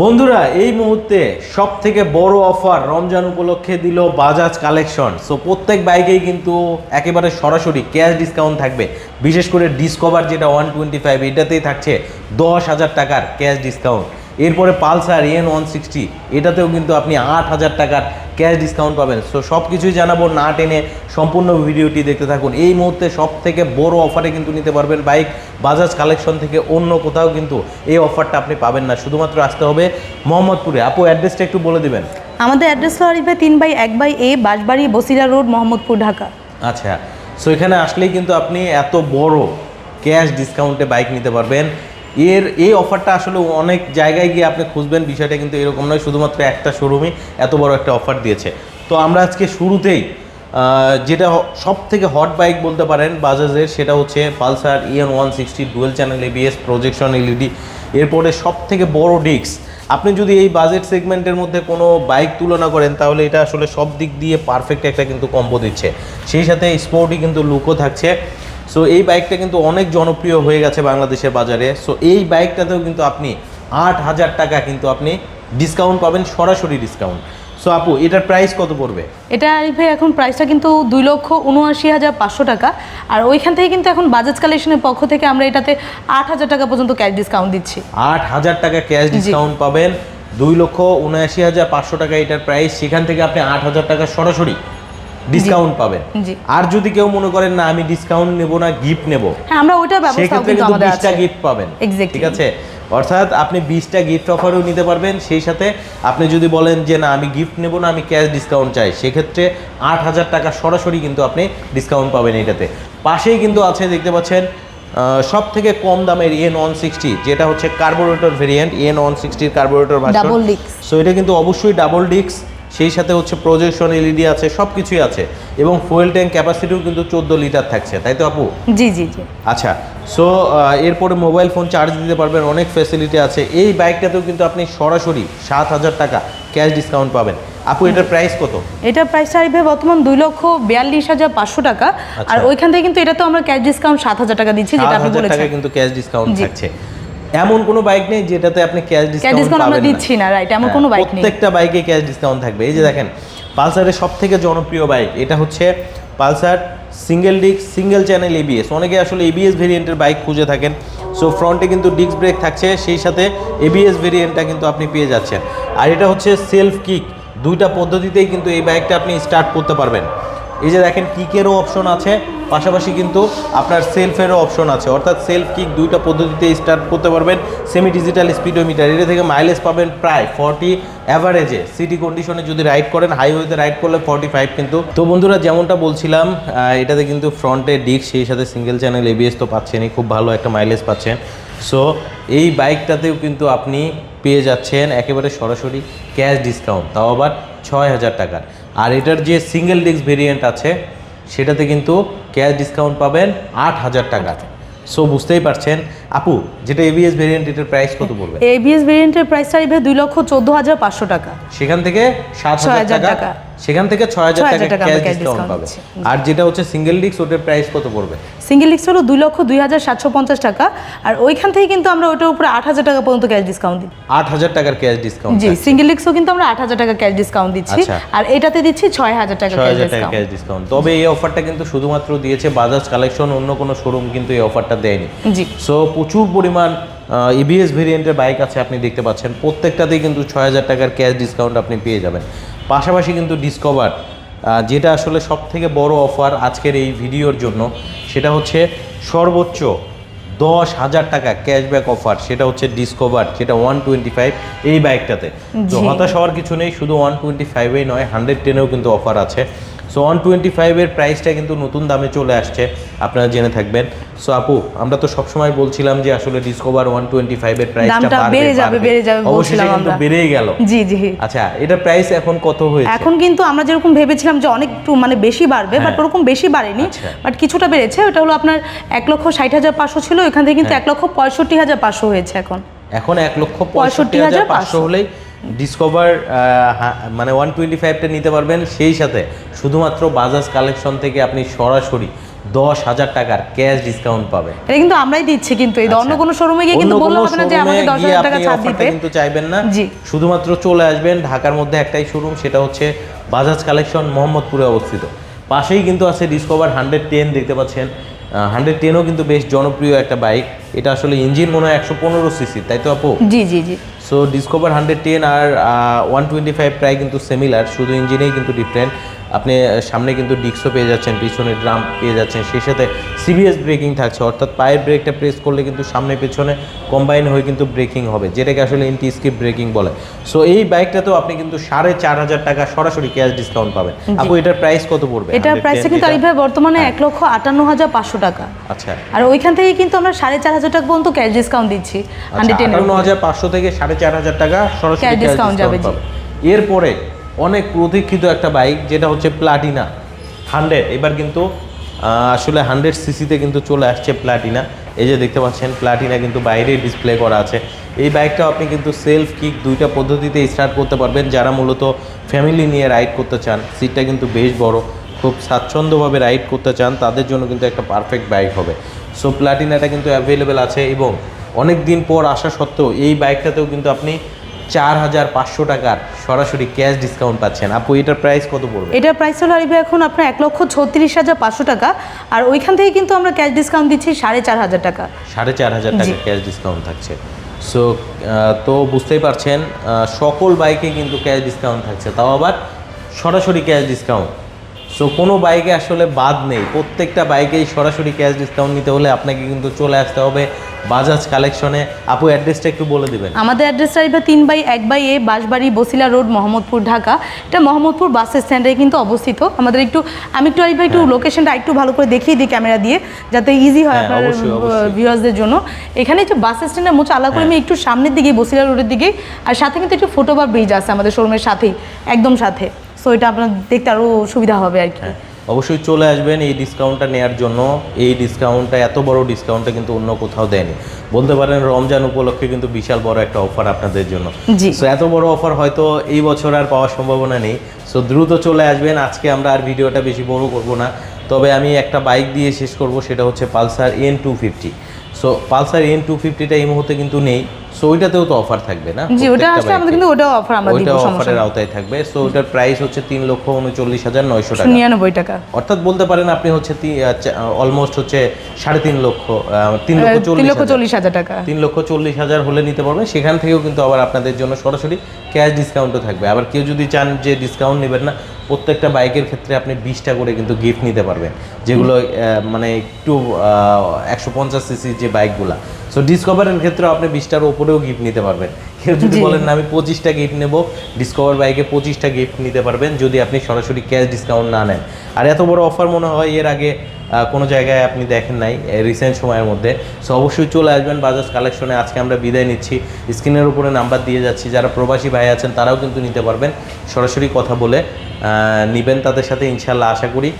বন্ধুরা, এই মুহূর্তে সব থেকে বড় অফার রমজান উপলক্ষে দিল বাজাজ কালেকশন সো প্রত্যেক বাইকেই কিন্তু একেবারে সরাসরি ক্যাশ ডিসকাউন্ট থাকবে। বিশেষ করে ডিসকভার যেটা ওয়ান টোয়েন্টি ফাইভ এটাতেই থাকছে দশ হাজার টাকার ক্যাশ ডিসকাউন্ট এরপরে পালসার এন ওয়ান সিক্সটি এটাতেও কিন্তু আপনি আট হাজার টাকার ক্যাশ ডিসকাউন্ট পাবেন। সো সব কিছুই জানাব না টেনে সম্পূর্ণ ভিডিওটি দেখতে থাকুন। এই মুহূর্তে সব থেকে বড় অফারে কিন্তু নিতে পারবেন বাইক বাজাজ কালেকশন থেকে অন্য কোথাও কিন্তু এই অফারটা আপনি পাবেন না। শুধুমাত্র আসতে হবে মোহাম্মদপুরে। আপু অ্যাড্রেসটা একটু বলে দিবেন। আমাদের অ্যাড্রেস হলো আরিফে তিন বাই এক by A Bashbari Basira road Mohammadpur Dhaka. আচ্ছা। সো এখানে আসলেই কিন্তু আপনি এত বড় ক্যাশ ডিসকাউন্টে বাইক নিতে পারবেন। এর, এই অফারটা আসলে অনেক জায়গায় গিয়ে আপনি খুঁজবেন, বিষয়টা কিন্তু এরকম নয়, শুধুমাত্র একটা শোরুমই এত বড় একটা অফার দিয়েছে। তো আমরা আজকে শুরুতেই যেটা সব থেকে হট বাইক বলতে পারেন, বাজাজের, সেটা হচ্ছে Pulsar N one sixty dual channel ABS projection LED এরপরে সব থেকে বড় ডিস্ক আপনি যদি এই বাজেট সেগমেন্টের মধ্যে কোনো বাইক তুলনা করেন, তাহলে এটা আসলে সব দিক দিয়ে পারফেক্ট একটা কিন্তু কম্বো দিচ্ছে। সেই সাথে স্পোর্টই কিন্তু লুকও থাকছে। সো এই বাইকটা কিন্তু অনেক জনপ্রিয় হয়ে গেছে বাংলাদেশের বাজারে। সো এই বাইকটাতেও কিন্তু আপনি আট হাজার টাকা কিন্তু আপনি ডিসকাউন্ট পাবেন সরাসরি ডিসকাউন্ট সো আপু এটার প্রাইস কত পড়বে? এটা আরিফে এখন প্রাইসটা কিন্তু দুই লক্ষ উনআশি হাজার পাঁচশো টাকা। আর ওইখান থেকে কিন্তু এখন বাজাজ কালেকশনের পক্ষ থেকে আমরা এটাতে আট হাজার টাকা পর্যন্ত ক্যাশ ডিসকাউন্ট দিচ্ছি। আট হাজার টাকা ক্যাশ ডিসকাউন্ট পাবেন দুই লক্ষ উনআশি হাজার পাঁচশো টাকা এটার প্রাইস সেখান থেকে আপনি আট হাজার টাকা সরাসরি ডিসকাউন্ট পাবেন আর যদি কেউ মনে করেন না আমি ডিসকাউন্ট নেব না গিফট নেব হ্যাঁ আমরা ওইটার ব্যবস্থাও সেক্ষেত্রে কিন্তু বিশটা গিফট পাবেন ঠিক আছে? অর্থাৎ আপনি বিশটা গিফট অফারও নিতে পারবেন সেই সাথে আপনি যদি বলেন যে না আমি গিফট নেব না আমি ক্যাশ ডিসকাউন্ট চাই সেক্ষেত্রে আট হাজার টাকা সরাসরি কিন্তু আপনি ডিসকাউন্ট পাবেন এটাতে। পাশেই কিন্তু আছে দেখতে পাচ্ছেন সব থেকে কম দামের এন ওয়ান সিক্সটি যেটা হচ্ছে কার্বোরেটর ভেরিয়েন্ট এন ওয়ান সিক্সটির কার্বোরেটর ভার্সন। সো এটা কিন্তু অবশ্যই ডাবল ডিস্ক সেই সাথে হচ্ছে প্রজেকশন এলইডি আছে সব কিছুই আছে। এবং ফুয়েল ট্যাঙ্ক ক্যাপাসিটিও কিন্তু চোদ্দ লিটার থাকছে তাই তো আপু? জি জি জি। আচ্ছা সো এরপরে মোবাইল ফোন চার্জ দিতে পারবেন অনেক ফ্যাসিলিটি আছে। এই বাইকটাতেও কিন্তু আপনি সরাসরি সাত হাজার টাকা ক্যাশ ডিসকাউন্ট পাবেন। আপু এটার প্রাইস কত? এটার প্রাইসটা আরিফে বর্তমান দুই লক্ষ বিয়াল্লিশ হাজার পাঁচশো টাকা। আর আচ্ছা। ওইখান থেকে কিন্তু এটা তো আমরা ক্যাশ ডিসকাউন্ট সাত হাজার টাকা দিচ্ছি যেটা আপনি বলেছেন। কিন্তু ক্যাশ ডিসকাউন্ট। থাকছে। এমন কোনো বাইক নেই যেটাতে আপনি ক্যাশ ডিসকাউন্ট আমরা দিচ্ছি না রাইট এমন হ্যাঁ, কোনো বাইক নেই। প্রত্যেকটা বাইকে ক্যাশ ডিসকাউন্ট থাকবে। এই যে দেখেন পালসারের সব থেকে জনপ্রিয় বাইক এটা হচ্ছে Pulsar single disc single channel ABS অনেকে আসলে এবিএস ভেরিয়েন্টের বাইক খুঁজে থাকেন। সো ফ্রন্টে কিন্তু ডিস্ক ব্রেক থাকছে সেই সাথে এবিএস ভেরিয়েন্টটা কিন্তু আপনি পেয়ে যাচ্ছেন। আর এটা হচ্ছে সেলফ কিক দুইটা পদ্ধতিতেই কিন্তু এই বাইকটা আপনি স্টার্ট করতে পারবেন। এই যে দেখেন কিকেরও অপশন আছে। পাশাপাশি কিন্তু আপনার সেলফেরও অপশন আছে। অর্থাৎ সেলফ কিক দুইটা পদ্ধতিতে স্টার্ট করতে পারবেন। সেমি ডিজিটাল স্পিডোমিটার এটা থেকে মাইলেজ পাবেন প্রায় ফর্টি অ্যাভারেজে সিটি কন্ডিশনে যদি রাইড করেন হাইওয়েতে রাইড করলে ফর্টি ফাইভ কিন্তু। তো বন্ধুরা, যেমনটা বলছিলাম এটাতে কিন্তু ফ্রন্টে ডিস্ক সেই সাথে সিঙ্গেল চ্যানেল এবিএস তো পাচ্ছেনই, খুব ভালো একটা মাইলেজ পাচ্ছেন। সো এই বাইকটাতেও কিন্তু আপনি পেয়ে যাচ্ছেন একেবারে সরাসরি ক্যাশ ডিসকাউন্ট তাও আবার ছয় হাজার টাকার। আর এটার যে সিঙ্গেল ডিস্ক ভেরিয়েন্ট আছে, সেটাতে কিন্তু ক্যাশ ডিসকাউন্ট পাবেন আট হাজার টাকা। সো বুঝতেই পারছেন। আপু যেটা এবিএস ভেরিয়েন্ট এটার প্রাইস কত পড়বে? এবিএস ভেরিয়েন্টের প্রাইস আসবে দুই লক্ষ চোদ্দ হাজার পাঁচশো টাকা। সেখান থেকে সাত হাজার টাকা। সেখান থেকে ছয় হাজার টাকা ক্যাশ ডিসকাউন্ট পাবে। আর যেটা হচ্ছে সিঙ্গেল ডিস্ক ওটার প্রাইস কত পড়বে? সিঙ্গেল লিক্স হলো দুই লক্ষ দুই হাজার সাতশো পঞ্চাশ টাকা। আর ওইখান থেকে কিন্তু আমরা ওইটার উপরে আট হাজার টাকা পর্যন্ত ক্যাশ ডিসকাউন্ট দিই আট হাজার টাকার ক্যাশ ডিসকাউন্ট জি সিঙ্গেল লিক্সও কিন্তু আমরা আট হাজার টাকা ক্যাশ ডিসকাউন্ট দিচ্ছি। আচ্ছা। আর এটাতে দিচ্ছি ছয় হাজার টাকা ছয় হাজার টাকা ক্যাশ ডিসকাউন্ট তবে এই অফারটা কিন্তু শুধুমাত্র দিয়েছে বাজাজ কালেকশন অন্য কোনো শোরুম কিন্তু এই অফারটা দেয়নি। জি। সো প্রচুর পরিমাণ ইবিএস ভেরিয়েন্টের বাইক আছে আপনি দেখতে পাচ্ছেন। প্রত্যেকটাতেই কিন্তু ছয় হাজার টাকার ক্যাশ ডিসকাউন্ট আপনি পেয়ে যাবেন। পাশাপাশি কিন্তু ডিসকভার যেটা আসলে সব থেকে বড় অফার আজকের এই ভিডিওর জন্য সেটা হচ্ছে সর্বোচ্চ দশ হাজার টাকা ক্যাশব্যাক অফার সেটা হচ্ছে ডিসকভার যেটা ওয়ান টোয়েন্টি ফাইভ এই বাইকটাতে তো হতাশ হওয়ার কিছু নেই শুধু ওয়ান টোয়েন্টি ফাইভেই নয় হান্ড্রেড টেনেও কিন্তু অফার আছে। সো ওয়ান টোয়েন্টি ফাইভের প্রাইসটা কিন্তু নতুন দামে চলে আসছে আপনারা জেনে থাকবেন। সো আপু আমরা তো সবসময় বলছিলাম যে আসলে ডিসকভার ওয়ান টোয়েন্টি ফাইভের প্রাইসটা দামটা বেড়ে যাবে, বেড়ে যাবে অবশ্যই কিন্তু বেড়েই গেল। জি জি। আচ্ছা এটা প্রাইস এখন কত হয়েছে? এখন কিন্তু আমরা যেরকম ভেবেছিলাম যে অনেক একটু মানে বেশি বাড়বে বাট হ্যাঁ। ওরকম বেশি বাড়েনি। আচ্ছা। বাট কিছুটা বেড়েছে ওটা হলো আপনার এক লক্ষ ষাট হাজার পাঁচশো ছিল এখান থেকে কিন্তু হ্যাঁ। এক লক্ষ পঁয়ষট্টি হাজার পাঁচশো হয়েছে এখন। এখন এক লক্ষ পঁয়ষট্টি হাজার পাঁচশো। হলেই ডিসকভার মানে ওয়ান টোয়েন্টি ফাইভটা নিতে পারবেন। সেই সাথে শুধুমাত্র বাজাজ কালেকশন থেকে আপনি সরাসরি দশ হাজার টাকার ক্যাশ ডিসকাউন্ট পাবেন। এটা কিন্তু আমরাই দিচ্ছি কিন্তু। এই অন্য কোনো শোরুমে গিয়ে কিন্তু বললে হবে না যে আমাদের দশ হাজার টাকা ছাড় দিতে। কিন্তু চাইবেন না। জি। শুধুমাত্র চলে আসবেন ঢাকার মধ্যে একটাই শোরুম সেটা হচ্ছে বাজাজ কালেকশন মোহাম্মদপুরে অবস্থিত। পাশেই কিন্তু আছে ডিসকভার হান্ড্রেড টেন দেখতে পাচ্ছেন। হান্ড্রেড টেনও কিন্তু বেশ জনপ্রিয় একটা বাইক। এটা আসলে ইঞ্জিন মনে হয় একশো পনেরো সিসি তাই তো আপু? জি জি জি। সো ডিসকভার হান্ড্রেড টেন আর ওয়ান টোয়েন্টি ফাইভ প্রায় কিন্তু সিমিলার শুধু ইঞ্জিনেই কিন্তু ডিফারেন্ট আপনি সামনে কিন্তু ডিস্কও পেয়ে যাচ্ছেন পিছনে ড্রাম পেয়ে যাচ্ছেন সেই সাথে সিবিএস ব্রেকিং থাকছে অর্থাৎ পায়ের ব্রেকটা প্রেস করলে কিন্তু সামনে পেছনে কম্বাইন হয়ে কিন্তু ব্রেকিং হবে যেটাকে আসলে ইন্টি স্কিপ ব্রেকিং বলে। সো এই বাইকটাতেও আপনি কিন্তু সাড়ে চার হাজার টাকা সরাসরি ক্যাশ ডিসকাউন্ট পাবেন। আপু এটার প্রাইস কত পড়বে? এটার 110 প্রাইসটা কিন্তু? আরিফ ভাই বর্তমানে এক লক্ষ আটান্ন হাজার পাঁচশো টাকা। আচ্ছা। আর ওইখান থেকে কিন্তু আমরা সাড়ে চার হাজার টাকা পর্যন্ত ক্যাশ ডিসকাউন্ট দিচ্ছি হান্ড্রেড আটান্ন হাজার পাঁচশো থেকে সাড়ে চার হাজার টাকা সরাসরি cash discount যাবে, জি। এরপরে অনেক প্রতীক্ষিত একটা বাইক, যেটা হচ্ছে প্লাটিনা হান্ড্রেড, এবার কিন্তু আসলে হান্ড্রেড সিসিতে কিন্তু চলে আসছে প্লাটিনা এই যে দেখতে পাচ্ছেন প্লাটিনা কিন্তু বাইরে ডিসপ্লে করা আছে। এই বাইকটাও আপনি কিন্তু সেলফ কিক দুইটা পদ্ধতিতে স্টার্ট করতে পারবেন। যারা মূলত ফ্যামিলি নিয়ে রাইড করতে চান সিটটা কিন্তু বেশ বড়। খুব স্বাচ্ছন্দ্যভাবে রাইড করতে চান, তাদের জন্য কিন্তু একটা পারফেক্ট বাইক হবে। সো প্লাটিনাটা কিন্তু অ্যাভেলেবেল আছে এবং অনেক দিন পর আসা সত্ত্বেও এই বাইকটাতেও কিন্তু আপনি চার হাজার পাঁচশো টাকার সরাসরি ক্যাশ ডিসকাউন্ট পাচ্ছেন। আপু এটার প্রাইস কত পড়বে? এটার প্রাইস হলো আরিফ এখন আপনার এক লক্ষ ছত্রিশ হাজার পাঁচশো টাকা। আর ওইখান থেকে কিন্তু আমরা ক্যাশ ডিসকাউন্ট দিচ্ছি সাড়ে চার হাজার টাকা। সাড়ে চার হাজার টাকা ক্যাশ ডিসকাউন্ট থাকছে। সো তো বুঝতেই পারছেন সকল বাইকে কিন্তু ক্যাশ ডিসকাউন্ট থাকছে। তাও আবার সরাসরি ক্যাশ ডিসকাউন্ট। সো কোনো বাইকে আসলে বাদ নেই। প্রত্যেকটা বাইকেই সরাসরি ক্যাশ ডিসকাউন্ট নিতে হলে আপনাকে কিন্তু চলে আসতে হবে। বাজাজ কালেকশনে আপু অ্যাড্রেসটা একটু বলে দিবেন। আমাদের অ্যাড্রেসটা ভাই তিন বাই এক by A Bashbari Basila road Mohammadpur Dhaka. এটা মোহাম্মদপুর বাস স্ট্যান্ডে কিন্তু অবস্থিত। আমাদের একটু আমি একটু আরিফ একটু লোকেশনটা একটু ভালো করে দেখিয়ে দিই ক্যামেরা দিয়ে যাতে ইজি হয় হ্যাঁ, আপনার। ভিউয়ার্সদের জন্য। এখানে যে বাস স্ট্যান্ডের মোচ আলাদা করে আমি একটু সামনের দিকে বসিলা রোডের দিকে আর সাথে কিন্তু একটু ফোটোবা ব্রিজ আছে আমাদের শোরুমের সাথেই একদম সাথে। সো এটা আপনার দেখতে আরও সুবিধা হবে আর কি। হ্যাঁ। অবশ্যই চলে আসবেন এই ডিসকাউন্টটা নেওয়ার জন্য। এই ডিসকাউন্টটা এত বড় ডিসকাউন্টটা কিন্তু অন্য কোথাও দেয়নি। বলতে পারেন রমজান উপলক্ষে কিন্তু বিশাল বড় একটা অফার আপনাদের জন্য। সো এত বড় অফার হয়তো এই বছর আর পাওয়ার সম্ভাবনা নেই। সো দ্রুত চলে আসবেন। আজকে আমরা আর ভিডিওটা বেশি বড় করব না। তবে আমি একটা বাইক দিয়ে শেষ করব সেটা হচ্ছে Pulsar N two fifty so Pulsar N two ফিফটিটা এই মুহূর্তে কিন্তু নেই। সো ওইটাতেও তো অফার থাকবে না জি ওটা আসলে আমাদের কিন্তু ওটাও অফার আমরা দিব সমস্যা অফারের আওতায় থাকবে। সো ওটার প্রাইস হচ্ছে তিন লক্ষ উনচল্লিশ হাজার নয়শো টাকা। নিরানব্বই টাকা। অর্থাৎ বলতে পারেন আপনি হচ্ছে অলমোস্ট হচ্ছে সাড়ে তিন লক্ষ আহ, তিন লক্ষ তিন চল্লিশ লক্ষ হাজার। চল্লিশ হাজার টাকা। তিন লক্ষ চল্লিশ হাজার হলে নিতে পারবেন। সেখান থেকেও কিন্তু আবার আপনাদের জন্য সরাসরি ক্যাশ ডিসকাউন্টও থাকবে। আবার কেউ যদি চান যে ডিসকাউন্ট নেবেন না প্রত্যেকটা বাইকের ক্ষেত্রে আপনি বিশটা করে কিন্তু গিফট নিতে পারবেন যেগুলো মানে একটু একশো পঞ্চাশ সিসির যে বাইকগুলো। সো ডিসকভারের ক্ষেত্রে আপনি বিশটার ওপরেও গিফট নিতে পারবেন। কেউ যদি বলেন না আমি পঁচিশটা গিফট নেব ডিসকভার বাইকে পঁচিশটা গিফট নিতে পারবেন যদি আপনি সরাসরি ক্যাশ ডিসকাউন্ট না নেন। আর এত বড় অফার মনে হয় এর আগে কোনো জায়গায় আপনি দেখেন নাই রিসেন্ট সময়ের মধ্যে। সো অবশ্যই চলে আসবেন বাজাজ কালেকশনে আজকে আমরা বিদায় নিচ্ছি। স্ক্রিনের উপরে নাম্বার দিয়ে যাচ্ছি। যারা প্রবাসী ভাই আছেন তারাও কিন্তু নিতে পারবেন। সরাসরি কথা বলে নেবেন তাদের সাথে ইনশাল্লাহ আশা করি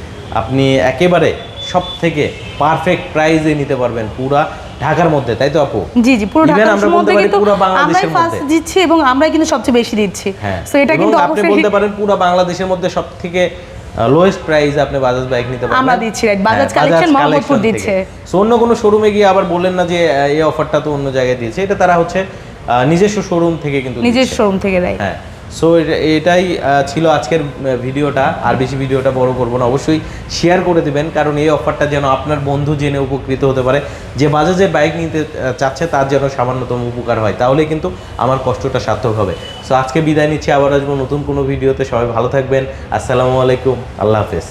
আপনি একেবারে সব থেকে পারফেক্ট প্রাইজে নিতে পারবেন পুরা ঢাকার মধ্যে তাই তো আপু? জি জি পুরো ঢাকার আমরা বলতে মধ্যে পারি কিন্তু পুরো আমরাই ফার্স্ট। দিচ্ছি এবং আমরাই কিন্তু সবচেয়ে বেশি দিচ্ছি। হ্যাঁ। সো এটা কিন্তু আপনি বলতে পারেন পুরো বাংলাদেশের মধ্যে সব থেকে লোয়েস্ট প্রাইস আপনি বাজাজ বাইক নিতে পারবেন। আমরা দিচ্ছি, রাইট বাজাজ কালেকশন মোহাম্মদপুর দিচ্ছে। সো অন্য কোনো শোরুমে গিয়ে আবার বলেন না যে এই অফারটা তো অন্য জায়গায় দিয়েছে। এটা তারা হচ্ছে আহ, নিজস্ব শোরুম থেকে কিন্তু নিজের শোরুম থেকে দেয়। হ্যাঁ। সো এটাই ছিল আজকের ভিডিওটা। আর বেশি ভিডিওটা বড় করব না। অবশ্যই শেয়ার করে দেবেন, কারণ এই অফারটা যেন আপনার বন্ধু জেনে উপকৃত হতে পারে। যে বাজাজের বাইক নিতে চাচ্ছে, তার যেন সামান্যতম উপকার হয়। তাহলে কিন্তু আমার কষ্টটা সার্থক হবে। সো আজকে বিদায় নিচ্ছি। আবার আসব নতুন কোনো ভিডিওতে। সবাই ভালো থাকবেন। আসসালামু আলাইকুম। আল্লাহ হাফেজ।